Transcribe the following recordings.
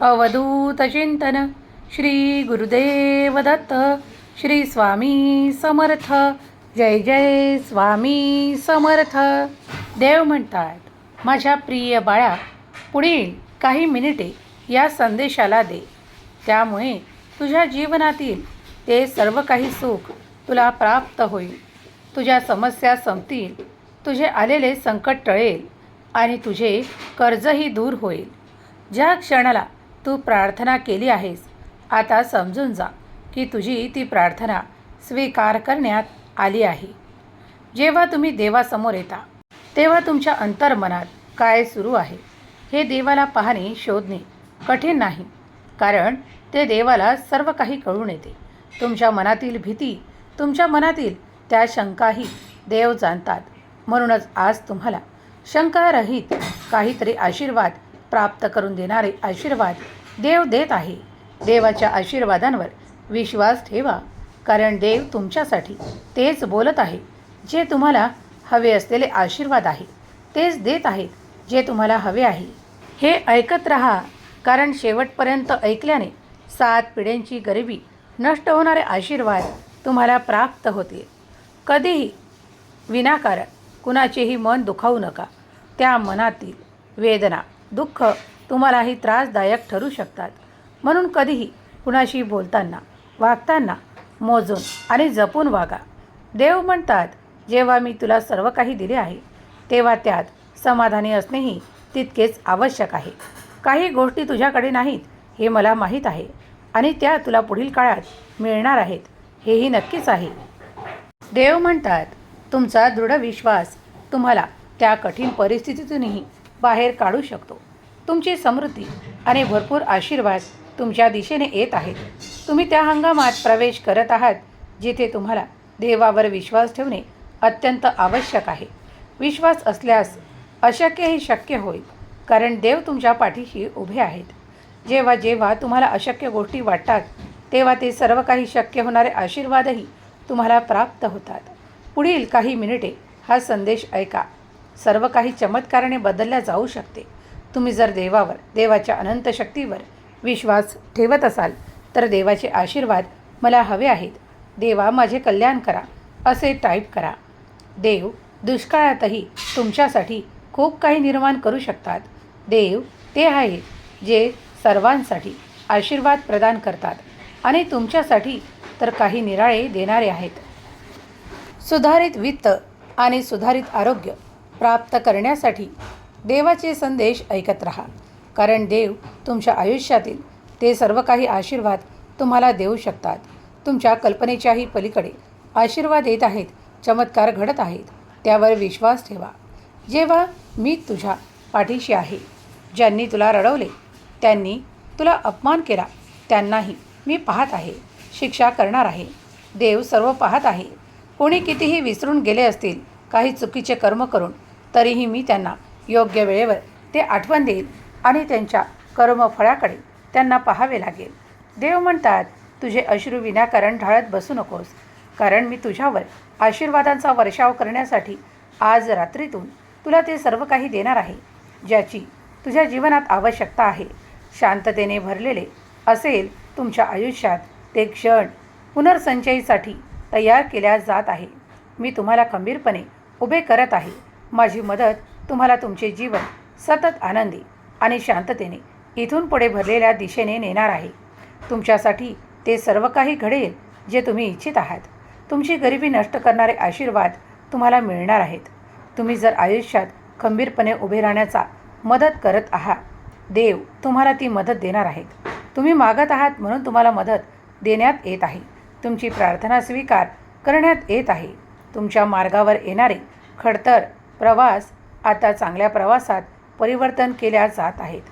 अवधूत चिंतन श्री गुरुदेव दत्त श्री स्वामी समर्थ। जय जय स्वामी समर्थ। देव म्हणतात माझ्या प्रिय बाळा पुढील काही मिनिटे या संदेशाला दे. त्यामुळे तुझ्या जीवनातील ते सर्व काही सुख तुला प्राप्त होईल. तुझ्या समस्या संपतील तुझे आलेले संकट टळेल आणि तुझे कर्जही दूर होईल. ज्या क्षणाला तू प्रार्थना केली आहेस. आता समजून जा की तुझी ती प्रार्थना स्वीकार करण्यात आली आहे. जेव्हा तुम्ही देवासमोर येता तेव्हा तुमच्या अंतर्मनात काय सुरू आहे हे देवाला पाहणे शोधणे कठीण नाही कारण ते देवाला सर्व काही कळून येते. तुमच्या मनातील भीती तुमच्या मनातील त्या शंकाही देव जाणतात. म्हणूनच आज तुम्हाला शंकारहित काहीतरी आशीर्वाद प्राप्त करून देणारे आशीर्वाद देव देत आहे. देवाच्या आशीर्वादांवर विश्वास ठेवा. कारण देव तुमच्यासाठी तेच बोलत आहे जे तुम्हाला हवे असलेले आशीर्वाद आहे. तेच देत आहेत जे तुम्हाला हवे आहे. हे ऐकत राहा कारण शेवटपर्यंत ऐकल्याने सात पिढ्यांची गरिबी नष्ट होणारे आशीर्वाद तुम्हाला प्राप्त होतील. कधीही विनाकारण कुणाचेही मन दुखावू नका. त्या मनातील वेदना दुःख तुम्हालाही त्रासदायक ठरू शकतात. म्हणून कधीही कुणाशी बोलताना वागताना मोजून आणि जपून वागा. देव म्हणतात जेव्हा मी तुला सर्व काही दिले आहे तेव्हा त्यात समाधानी असणेही तितकेच आवश्यक आहे. काही गोष्टी तुझ्याकडे नाहीत हे मला माहीत आहे आणि त्या तुला पुढील काळात मिळणार आहेत हेही नक्कीच आहे. देव म्हणतात तुमचा दृढ विश्वास तुम्हाला त्या कठीण परिस्थितीतूनही बाहेर काढू शकतो. तुमची समृद्धी आणि भरपूर आशीर्वाद तुमच्या दिशेने येत आहेत. तुम्ही त्या हंगामात प्रवेश करत आहात जिथे तुम्हाला देवावर विश्वास ठेवणे अत्यंत आवश्यक आहे. विश्वास असल्यास अशक्यही शक्य होईल कारण देव तुमच्या पाठीशी उभे आहेत. जेव्हा जेव्हा तुम्हाला अशक्य गोष्टी वाटतात तेव्हा ते सर्व काही शक्य होणारे आशीर्वादही तुम्हाला प्राप्त होतात. पुढील काही मिनिटे हा संदेश ऐका. सर्व काही चमत्काराने बदलल्या जाऊ शकते. तुम्ही जर देवावर देवाच्या अनंत शक्तीवर विश्वास ठेवत असाल तर देवाचे आशीर्वाद मला हवे आहेत. देवा माझे कल्याण करा असे टाईप करा. देव दुष्काळातही तुमच्यासाठी खूप काही निर्माण करू शकतात. देव ते आहेत जे सर्वांसाठी आशीर्वाद प्रदान करतात आणि तुमच्यासाठी तर काही निराळे देणारे आहेत. सुधारित वित्त आणि सुधारित आरोग्य प्राप्त करण्यासाठी देवाचे संदेश ऐकत राहा. कारण देव तुमच्या आयुष्यातील ते सर्व काही आशीर्वाद तुम्हाला देऊ शकतात. तुमच्या कल्पनेच्याही पलीकडे आशीर्वाद येत आहेत चमत्कार घडत आहेत त्यावर विश्वास ठेवा. जेव्हा मी तुझ्या पाठीशी आहे ज्यांनी तुला रडवले त्यांनी तुला अपमान केला त्यांनाही मी पाहत आहे शिक्षा करणार आहे. देव सर्व पाहत आहे. कोणी कितीही विसरून गेले असतील काही चुकीचे कर्म करून तरीही मी त्यांना योग्य वेळेवर ते आठवण देईल आणि त्यांच्या कर्मफळाकडे त्यांना पाहावे लागेल. देव म्हणतात तुझे अश्रू विनाकारण ढाळत बसू नकोस कारण मी तुझ्यावर आशीर्वादांचा वर्षाव करण्यासाठी आज रात्रीतून तुला ते सर्व काही देणार आहे ज्याची तुझ्या जीवनात आवश्यकता आहे. शांततेने भरलेले असेल तुमच्या आयुष्यात ते क्षण पुनर्संचयीसाठी तयार केल्या जात आहे. मी तुम्हाला खंबीरपणे उभे करत आहे. माझी मदत तुम्हाला तुमचे जीवन सतत आनंदी आणि शांततेने इथून पुढे भरलेल्या दिशेने नेणार आहे. तुमच्यासाठी ते सर्व काही घडेल जे तुम्ही इच्छित आहात. तुमची गरिबी नष्ट करणारे आशीर्वाद तुम्हाला मिळणार आहेत. तुम्ही जर आयुष्यात खंबीरपणे उभे राहण्याचा मदत करत आहात देव तुम्हाला ती मदत देणार आहेत. तुम्ही मागत आहात म्हणून तुम्हाला मदत देण्यात येत आहे. तुमची प्रार्थना स्वीकार करण्यात येत आहे. तुमच्या मार्गावर येणारे खडतर प्रवास आता चांगल्या प्रवासात परिवर्तन केल्या जात आहेत.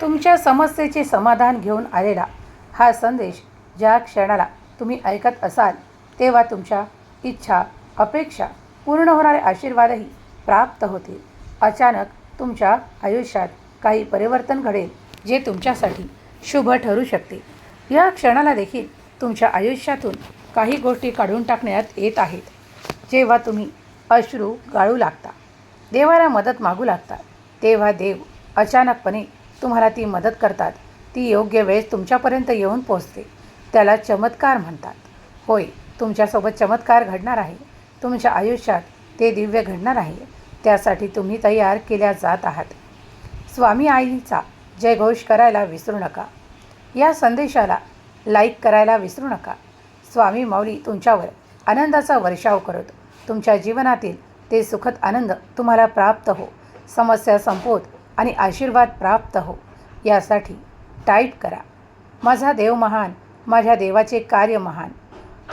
तुमच्या समस्येचे समाधान घेऊन आलेला हा संदेश ज्या क्षणाला तुम्ही ऐकत असाल तेव्हा तुमच्या इच्छा अपेक्षा पूर्ण होणारे आशीर्वादही प्राप्त होतील. अचानक तुमच्या आयुष्यात काही परिवर्तन घडेल जे तुमच्यासाठी शुभ ठरू शकते. या क्षणाला देखील तुमच्या आयुष्यातून काही गोष्टी काढून टाकण्यात येत आहेत. जेव्हा तुम्ही अश्रू गाळू लागता देवाला मदत मागू लागतात. तेव्हा देव अचानकपणे तुम्हाला ती मदत करतात. ती योग्य वेळेस तुमच्यापर्यंत येऊन पोचते त्याला चमत्कार म्हणतात. होय तुमच्यासोबत चमत्कार घडणार आहे. तुमच्या आयुष्यात ते दिव्य घडणार आहे. त्यासाठी तुम्ही तयार केल्या जात आहात. स्वामी आईचा जयघोष करायला विसरू नका. या संदेशाला लाईक करायला विसरू नका. स्वामी माऊली तुमच्यावर आनंदाचा वर्षाव करतो तुमच्या जीवनातील ते सुखद आनंद तुम्हाला प्राप्त हो. समस्या संपोत आणि आशीर्वाद प्राप्त हो. यासाठी टाईप करा. माझा देव महान माझ्या देवाचे कार्य महान.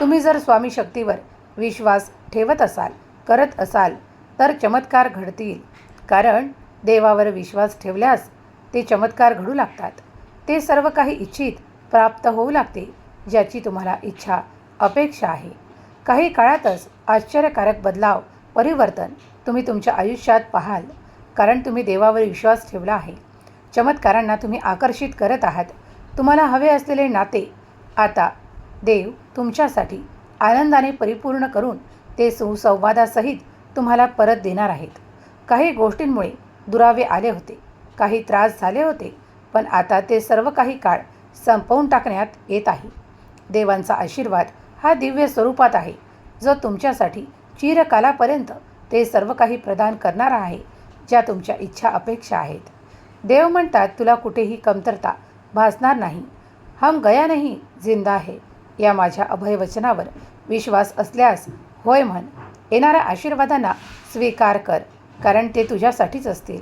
तुम्ही जर स्वामी शक्तीवर विश्वास ठेवत असाल करत असाल तर चमत्कार घडतील. कारण देवावर विश्वास ठेवल्यास ते चमत्कार घडू लागतात. ते सर्व काही इच्छित प्राप्त होऊ लागते ज्याची तुम्हाला इच्छा अपेक्षा आहे. काही काळातच आश्चर्यकारक बदलाव परिवर्तन तुम्ही तुमच्या आयुष्यात पाहाल. कारण तुम्ही देवावर विश्वास ठेवला आहे. चमत्कारांना तुम्ही आकर्षित करत आहात. तुम्हाला हवे असलेले नाते आता देव तुमच्यासाठी आनंदाने परिपूर्ण करून ते सुसंवादासहित तुम्हाला परत देणार आहेत. काही गोष्टींमुळे दुरावे आले होते काही त्रास झाले होते पण आता ते सर्व काही काळ संपवून टाकण्यात येत आहे. देवांचा आशीर्वाद हा दिव्य स्वरूपात आहे. जो तुमच्यासाठी चिरकालापर्यंत ते सर्व काही प्रदान करणारा आहे ज्या तुमच्या इच्छा अपेक्षा आहेत. देव म्हणतात तुला कुठेही कमतरता भासणार नाही. हम गया नाही जिंदा आहे या माझ्या अभयवचनावर विश्वास असल्यास होय म्हण येणाऱ्या आशीर्वादांना स्वीकार कर कारण ते तुझ्यासाठीच असतील.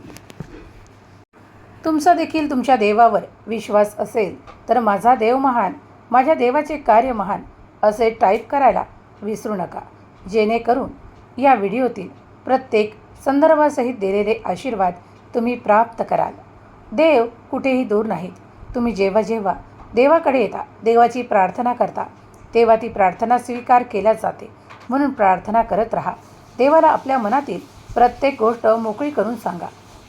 तुमचा देखील तुमच्या देवावर विश्वास असेल तर माझा देव महान माझ्या देवाचे कार्य महान असे टाईप करायला विसरू नका. जेणेकरून या व्हिडिओतील प्रत्येक संदर्भासहित दिलेले आशीर्वाद तुम्ही प्राप्त कराल. देव कुठेही दूर नाहीत. तुम्ही जेव्हा जेव्हा देवाकडे येता देवाची प्रार्थना करता तेव्हा ती प्रार्थना स्वीकार केल्या जाते. म्हणून प्रार्थना करत राहा. देवाला आपल्या मनातील प्रत्येक गोष्ट मोकळी करून सांगा.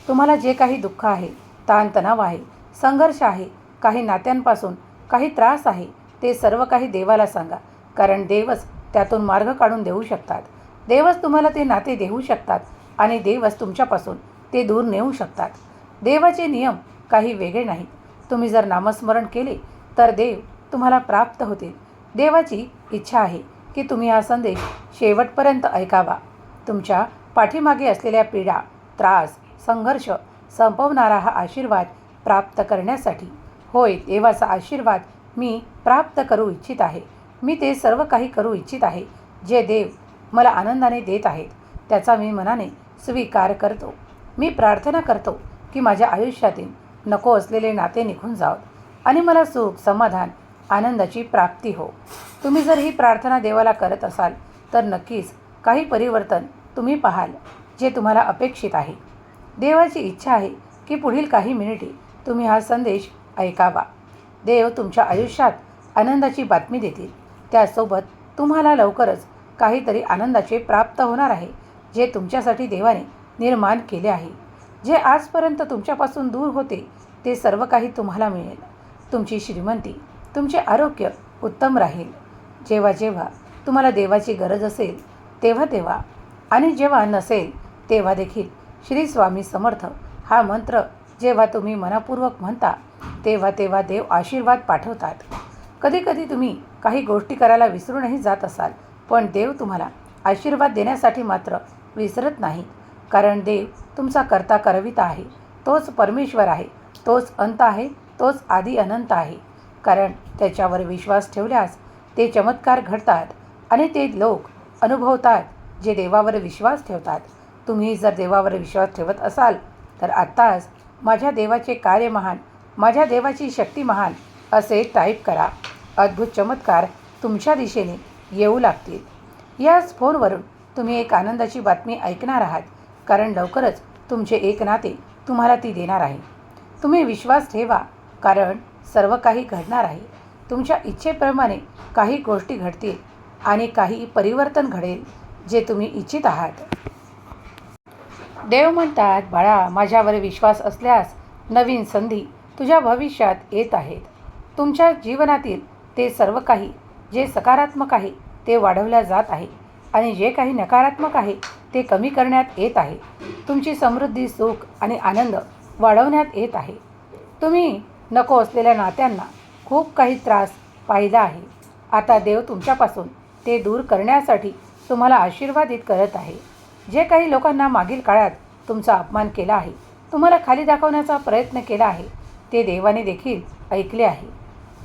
तुम्हाला जे काही दुःख आहे ताणतणाव आहे संघर्ष आहे काही नात्यांपासून काही त्रास आहे ते सर्व काही देवाला सांगा कारण देवच त्यातून मार्ग काढून देऊ शकतात. देवच तुम्हाला ते नाते देऊ शकतात आणि देवच तुमच्यापासून ते दूर नेऊ शकतात. देवाचे नियम काही वेगळे नाहीत. तुम्ही जर नामस्मरण केले तर देव तुम्हाला प्राप्त होतील. देवाची इच्छा आहे की तुम्ही हा संदेश शेवटपर्यंत ऐकावा. तुमच्या पाठीमागे असलेल्या पीडा त्रास संघर्ष संपवणारा हा आशीर्वाद प्राप्त करण्यासाठी. होय देवाचा आशीर्वाद मी प्राप्त करू इच्छित आहे. मी ते सर्व काही करू इच्छित आहे जे देव मला आनंदाने देत आहेत त्याचा मी मनाने स्वीकार करतो. मी प्रार्थना करतो की माझ्या आयुष्यातील नको असलेले नाते निघून जावत आणि मला सुख समाधान आनंदाची प्राप्ती हो. तुम्ही जर ही प्रार्थना देवाला करत असाल तर नक्कीच काही परिवर्तन तुम्ही पाहाल जे तुम्हाला अपेक्षित आहे. देवाची इच्छा आहे की पुढील काही मिनिटे तुम्ही हा संदेश ऐकावा. देव तुमच्या आयुष्यात आनंदाची बातमी देतील. त्यासोबत तुम्हाला लवकरच काहीतरी आनंदाचे प्राप्त होणार आहे जे तुमच्यासाठी देवाने निर्माण केले आहे. जे आजपर्यंत तुमच्यापासून दूर होते ते सर्व काही तुम्हाला मिळेल. तुमची श्रीमंती तुमचे आरोग्य उत्तम राहील. जेव्हा जेव्हा तुम्हाला देवाची गरज असेल तेव्हा तेव्हा. आणि जेव्हा नसेल तेव्हा देखील श्री स्वामी समर्थ हा मंत्र जेव्हा तुम्ही मनापूर्वक म्हणता तेव्हा तेव्हा देव आशीर्वाद पाठवतात. कधीकधी तुम्ही काही गोष्टी करायला विसरूनही जात असाल पण देव तुम्हाला आशीर्वाद देण्यासाठी मात्र विसरत नाही. कारण देव तुमचा करता करविता आहे. तोच परमेश्वर आहे तोच अंत आहे तोच आदी अनंत आहे. कारण त्याच्यावर विश्वास ठेवल्यास ते चमत्कार घडतात आणि ते लोक अनुभवतात जे देवावर विश्वास ठेवतात. तुम्ही जर देवावर विश्वास ठेवत असाल तर आत्ताच माझ्या देवाचे कार्य महान माझ्या देवाची शक्ती महान असे टाईप करा. अद्भुत चमत्कार तुमच्या दिशेने येऊ लागतील. याच फोनवरून तुम्ही एक आनंदाची बातमी ऐकणार आहात कारण लवकरच तुमचे एक नाते तुम्हाला ती देणार आहे. तुम्ही विश्वास ठेवा कारण सर्व काही घडणार आहे. तुमच्या इच्छेप्रमाणे काही गोष्टी घडतील आणि काही परिवर्तन घडेल जे तुम्ही इच्छित आहात. देव म्हणतात बाळा माझ्यावर विश्वास असल्यास नवीन संधी तुझ्या भविष्यात येत आहेत. तुमच्या जीवनातील ते सर्व काही जे सकारात्मक आहे ते वाढवल्या जात आहे आणि जे काही नकारात्मक आहे ते कमी करण्यात येत आहे. तुमची समृद्धी सुख आणि आनंद वाढवण्यात येत आहे. तुम्ही नको असलेल्या नात्यांना खूप काही त्रास पाहिला आहे. आता देव तुमच्यापासून ते दूर करण्यासाठी तुम्हाला आशीर्वादित करत आहे. जे काही लोकांना मागील काळात तुमचा अपमान केला आहे तुम्हाला खाली दाखवण्याचा प्रयत्न केला आहे. ते देवाने देखील ऐकले आहे.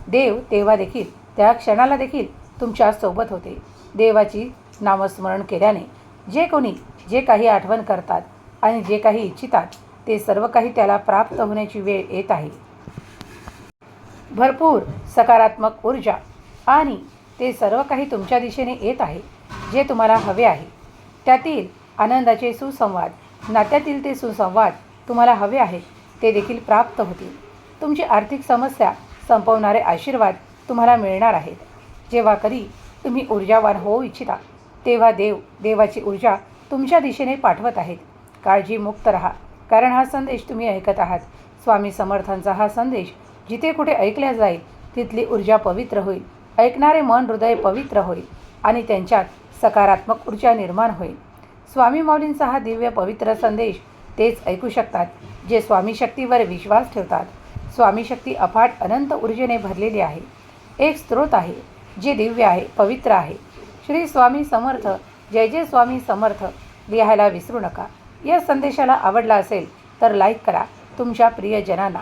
देव तेव्हा देखील त्या क्षणाला देखील तुमच्यासोबत होते. देवाची नामस्मरण केल्याने जे कोणी जे काही आठवण करतात आणि जे काही इच्छितात ते सर्व काही त्याला प्राप्त होण्याची वेळ येत आहे. भरपूर सकारात्मक ऊर्जा आणि ते सर्व काही तुमच्या दिशेने येत आहे जे तुम्हाला हवे आहे. त्यातील आनंदाचे सुसंवाद नात्यातील ते सुसंवाद तुम्हाला हवे आहेत ते देखील प्राप्त होतील. तुमची आर्थिक समस्या संपवणारे आशीर्वाद तुम्हाला मिळणार आहेत. जेव्हा कधी तुम्ही ऊर्जावान होऊ इच्छिता तेव्हा देव देवाची ऊर्जा तुमच्या दिशेने पाठवत आहेत. काळजीमुक्त राहा कारण हा संदेश तुम्ही ऐकत आहात. स्वामी समर्थांचा हा संदेश जिथे कुठे ऐकल्या जाईल तिथली ऊर्जा पवित्र होईल. ऐकणारे मन हृदय पवित्र होईल आणि त्यांच्यात सकारात्मक ऊर्जा निर्माण होईल. स्वामी माऊलींचा हा दिव्य पवित्र संदेश तेच ऐकू शकतात जे स्वामी शक्तीवर विश्वास ठेवतात. स्वामी शक्ती अफाट अनंत ऊर्जेने भरलेली आहे. एक स्रोत आहे जे दिव्य आहे पवित्र आहे. श्री स्वामी समर्थ जय जय स्वामी समर्थ लिहायला विसरू नका. या संदेशाला आवडला असेल तर लाईक करा तुमच्या प्रियजनांना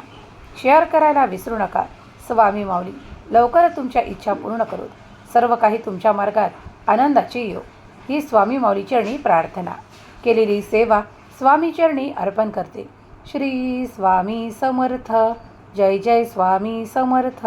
शेअर करायला विसरू नका. स्वामी माऊली लवकरच तुमच्या इच्छा पूर्ण करू. सर्व काही तुमच्या मार्गात आनंदाची येऊ ही स्वामी माऊली चरणी प्रार्थना. केलेली सेवा स्वामी चरणी अर्पण करते. श्री स्वामी समर्थ. जय जय स्वामी समर्थ.